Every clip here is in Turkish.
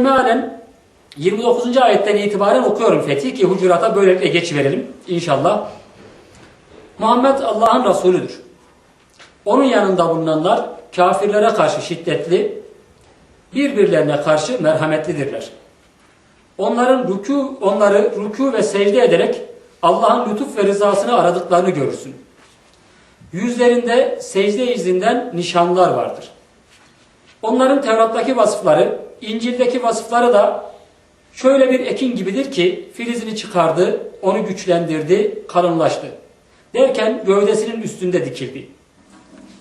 Mealen 29. ayetten itibaren okuyorum Fethi ki Hucurat'a böylelikle geçiverelim inşallah. Muhammed Allah'ın Resulüdür. Onun yanında bulunanlar kafirlere karşı şiddetli, birbirlerine karşı merhametlidirler. Onların rükû, onları rükû ve secde ederek Allah'ın lütuf ve rızasını aradıklarını görürsün. Yüzlerinde secde izinden nişanlar vardır. Onların Tevrat'taki vasıfları, İncil'deki vasıfları da şöyle bir ekin gibidir ki filizini çıkardı, onu güçlendirdi, kalınlaştı. Derken gövdesinin üstünde dikildi.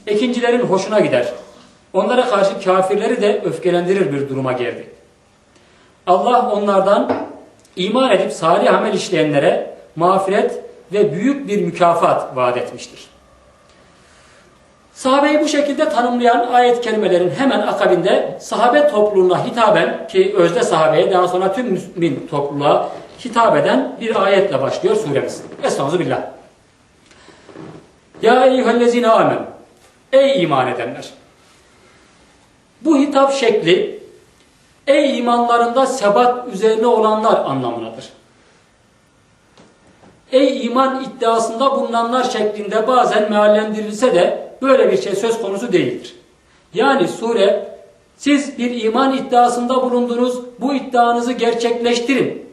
Ekincilerin hoşuna gider. Onlara karşı kafirleri de öfkelendirir bir duruma geldi. Allah onlardan iman edip salih amel işleyenlere mağfiret ve büyük bir mükafat vaat etmiştir. Sahabeyi bu şekilde tanımlayan ayet kelimelerin hemen akabinde sahabe topluluğuna hitaben ki özde sahabeye daha sonra tüm mümin topluluğa hitap eden bir ayetle başlıyor suremiz. Estağfirullah. Ya eyyühellezine amen. Ey iman edenler. Bu hitap şekli ey imanlarında sebat üzerine olanlar anlamındadır. Ey iman iddiasında bulunanlar şeklinde bazen meallendirilse de böyle bir şey söz konusu değildir. Yani sure siz bir iman iddiasında bulundunuz bu iddianızı gerçekleştirin.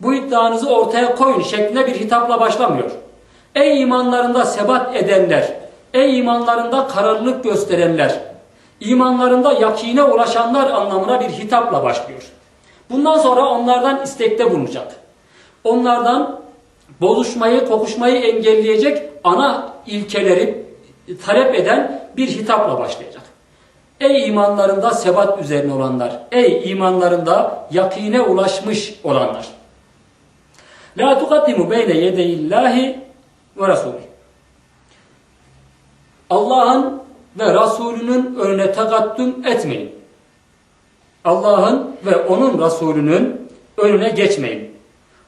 Bu iddianızı ortaya koyun şeklinde bir hitapla başlamıyor. Ey imanlarında sebat edenler, ey imanlarında kararlılık gösterenler, imanlarında yakine ulaşanlar anlamına bir hitapla başlıyor. Bundan sonra onlardan istekte bulunacak. Onlardan bozuşmayı, kokuşmayı engelleyecek ana ilkeleri talep eden bir hitapla başlayacak. Ey imanlarında sebat üzerine olanlar, ey imanlarında yakine ulaşmış olanlar. La tukaddimu beyne yedeyillahi ve Resulü. Allah'ın ve Resulünün önüne takaddüm etmeyin. Allah'ın ve onun Resulünün önüne geçmeyin.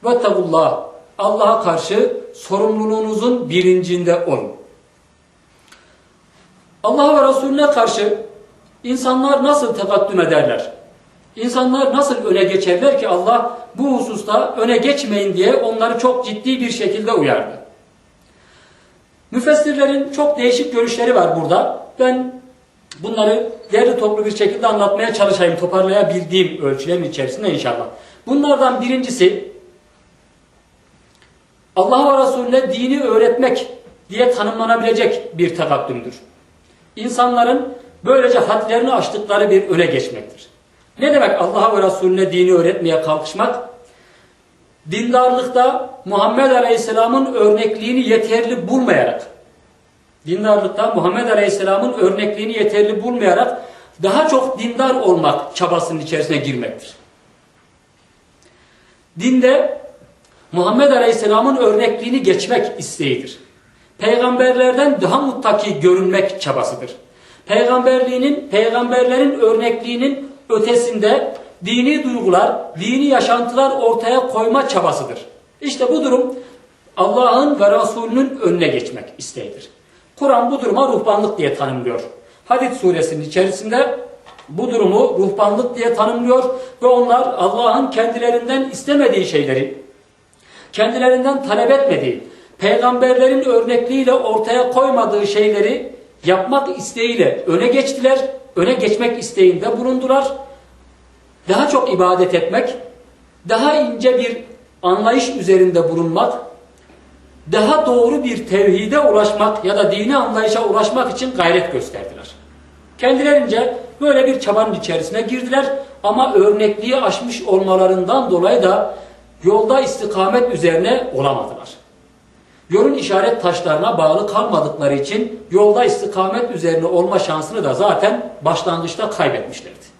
Vettegullah. Allah'a karşı sorumluluğunuzun bilincinde olun. Allah ve Resulüne karşı insanlar nasıl tekaddüm ederler? İnsanlar nasıl öne geçerler ki Allah bu hususta öne geçmeyin diye onları çok ciddi bir şekilde uyardı. Müfessirlerin çok değişik görüşleri var burada. Ben bunları derli toplu bir şekilde anlatmaya çalışayım, toparlayabildiğim ölçülerin içerisinde inşallah. Bunlardan birincisi Allah ve Resulüne dini öğretmek diye tanımlanabilecek bir tekaddümdür. İnsanların böylece hadlerini aştıkları bir öne geçmektir. Ne demek Allah'a ve Resulüne dini öğretmeye kalkışmak? Dindarlıkta Muhammed Aleyhisselam'ın örnekliğini yeterli bulmayarak, dindarlıkta Muhammed Aleyhisselam'ın örnekliğini yeterli bulmayarak daha çok dindar olmak çabasının içerisine girmektir. Dinde Muhammed Aleyhisselam'ın örnekliğini geçmek isteğidir. Peygamberlerden daha muttaki görünmek çabasıdır. Peygamberliğinin, peygamberlerin örnekliğinin ötesinde dini duygular, dini yaşantılar ortaya koyma çabasıdır. İşte bu durum Allah'ın ve Resulünün önüne geçmek isteğidir. Kur'an bu duruma ruhbanlık diye tanımlıyor. Hadid suresinin içerisinde bu durumu ruhbanlık diye tanımlıyor ve onlar Allah'ın kendilerinden istemediği şeyleri, kendilerinden talep etmediği, peygamberlerin örnekliğiyle ortaya koymadığı şeyleri yapmak isteğiyle öne geçtiler, öne geçmek isteğinde bulundular. Daha çok ibadet etmek, daha ince bir anlayış üzerinde bulunmak, daha doğru bir tevhide ulaşmak ya da dini anlayışa ulaşmak için gayret gösterdiler. Kendilerince böyle bir çabanın içerisine girdiler ama örnekliği aşmış olmalarından dolayı da yolda istikamet üzerine olamadılar. Yolun işaret taşlarına bağlı kalmadıkları için yolda istikamet üzerine olma şansını da zaten başlangıçta kaybetmişlerdi.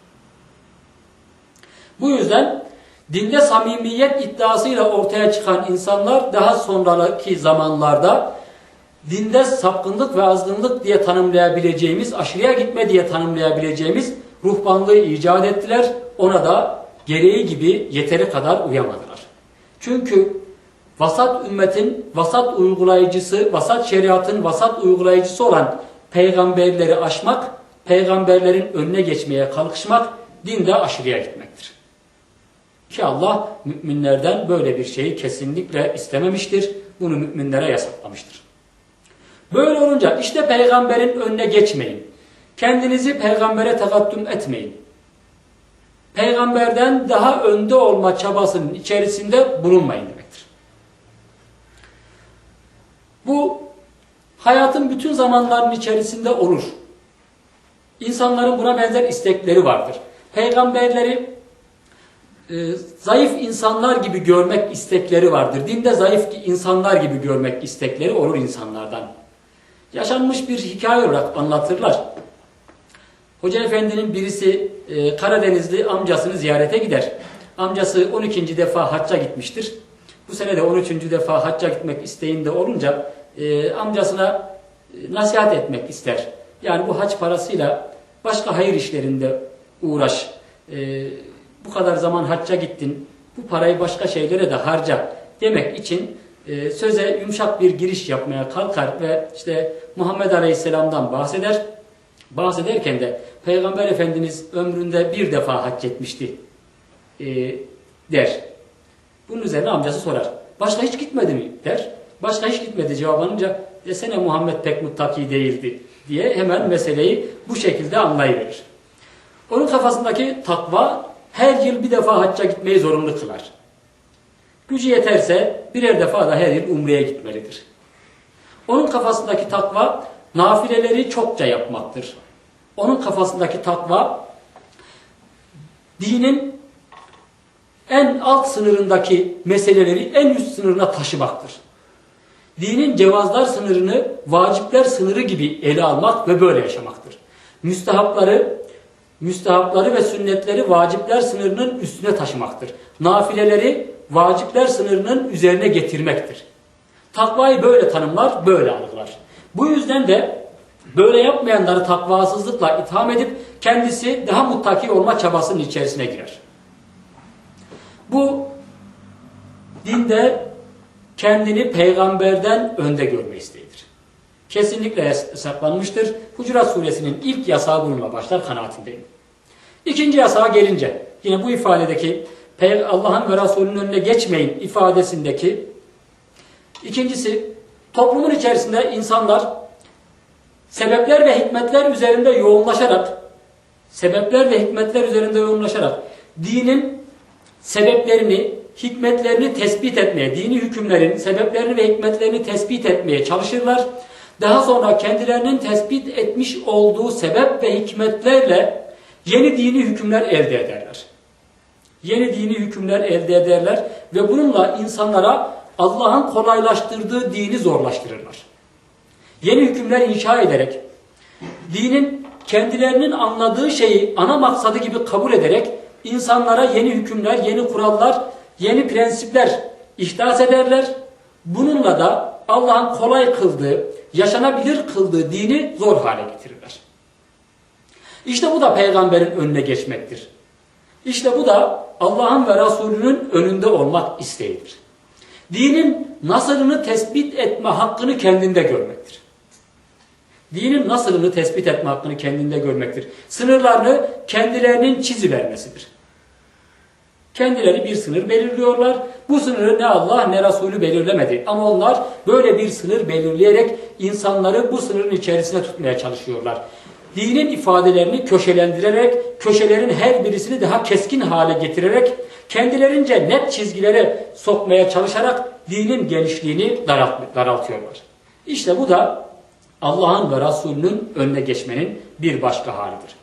Bu yüzden dinde samimiyet iddiasıyla ortaya çıkan insanlar daha sonraki zamanlarda dinde sapkınlık ve azgınlık diye tanımlayabileceğimiz, aşırıya gitme diye tanımlayabileceğimiz ruhbanlığı icat ettiler. Ona da gereği gibi yeteri kadar uyamadılar. Çünkü vasat ümmetin vasat uygulayıcısı, vasat şeriatın vasat uygulayıcısı olan peygamberleri aşmak, peygamberlerin önüne geçmeye kalkışmak dinde aşırıya gitmektir. Ki Allah müminlerden böyle bir şeyi kesinlikle istememiştir. Bunu müminlere yasaklamıştır. Böyle olunca işte peygamberin önüne geçmeyin. Kendinizi peygambere takattüm etmeyin. Peygamberden daha önde olma çabasının içerisinde bulunmayın demektir. Bu hayatın bütün zamanlarının içerisinde olur. İnsanların buna benzer istekleri vardır. Peygamberleri e, zayıf insanlar gibi görmek istekleri vardır. Dinde zayıf insanlar gibi görmek istekleri olur insanlardan. Yaşanmış bir hikaye olarak anlatırlar. Hoca Efendi'nin birisi e, Karadenizli amcasını ziyarete gider. Amcası 12. defa hacca gitmiştir. Bu sene de 13. defa hacca gitmek isteğinde olunca e, amcasına e, nasihat etmek ister. Yani bu hac parasıyla başka hayır işlerinde uğraş. E, bu kadar zaman hacca gittin. Bu parayı başka şeylere de harca demek için e, söze yumuşak bir giriş yapmaya kalkar ve işte Muhammed Aleyhisselam'dan bahseder. Bahsederken de Peygamber Efendimiz ömründe bir defa hac etmişti e, der. Bunun üzerine amcası sorar. Başka hiç gitmedi mi der. Başka hiç gitmedi cevap alınca desene Muhammed pek muttaki değildi diye hemen meseleyi bu şekilde anlayıverir. Onun kafasındaki takva her yıl bir defa hacca gitmeyi zorunlu kılar. Gücü yeterse birer defa da her yıl umreye gitmelidir. Onun kafasındaki takva nafileleri çokça yapmaktır. Onun kafasındaki takva dinin en alt sınırındaki meseleleri en üst sınırına taşımaktır. Dinin cevazlar sınırını vacipler sınırı gibi ele almak ve böyle yaşamaktır. Müstehapları, müstehapları ve sünnetleri vacipler sınırının üstüne taşımaktır. Nafileleri vacipler sınırının üzerine getirmektir. Takvayı böyle tanımlar, böyle algılar. Bu yüzden de böyle yapmayanları takvasızlıkla itham edip kendisi daha muttaki olma çabasının içerisine girer. Bu dinde kendini peygamberden önde görme isteğidir. Kesinlikle yasaklanmıştır. Hucurat suresinin ilk yasağı bununla başlar kanaatindeyim. İkinci yasağa gelince yine bu ifadedeki Allah'ın ve Resulünün önüne geçmeyin ifadesindeki ikincisi toplumun içerisinde insanlar sebepler ve hikmetler üzerinde yoğunlaşarak sebepler ve hikmetler üzerinde yoğunlaşarak dinin sebeplerini, hikmetlerini tespit etmeye, dini hükümlerin sebeplerini ve hikmetlerini tespit etmeye çalışırlar. Daha sonra kendilerinin tespit etmiş olduğu sebep ve hikmetlerle yeni dini hükümler elde ederler. Yeni dini hükümler elde ederler ve bununla insanlara Allah'ın kolaylaştırdığı dini zorlaştırırlar. Yeni hükümler inşa ederek, dinin kendilerinin anladığı şeyi ana maksadı gibi kabul ederek insanlara yeni hükümler, yeni kurallar, yeni prensipler ihdas ederler. Bununla da Allah'ın kolay kıldığı, yaşanabilir kıldığı dini zor hale getirirler. İşte bu da peygamberin önüne geçmektir. İşte bu da Allah'ın ve Resulünün önünde olmak isteğidir. Dinin nasılını tespit etme hakkını kendinde görmektir. Dinin nasılını tespit etme hakkını kendinde görmektir. Sınırlarını kendilerinin çizivermesidir. Kendileri bir sınır belirliyorlar. Bu sınırı ne Allah ne Resulü belirlemedi. Ama onlar böyle bir sınır belirleyerek insanları bu sınırın içerisine tutmaya çalışıyorlar. Dinin ifadelerini köşelendirerek, köşelerin her birisini daha keskin hale getirerek, kendilerince net çizgilere sokmaya çalışarak dinin genişliğini daraltıyorlar. İşte bu da Allah'ın ve Resulünün önüne geçmenin bir başka halidir.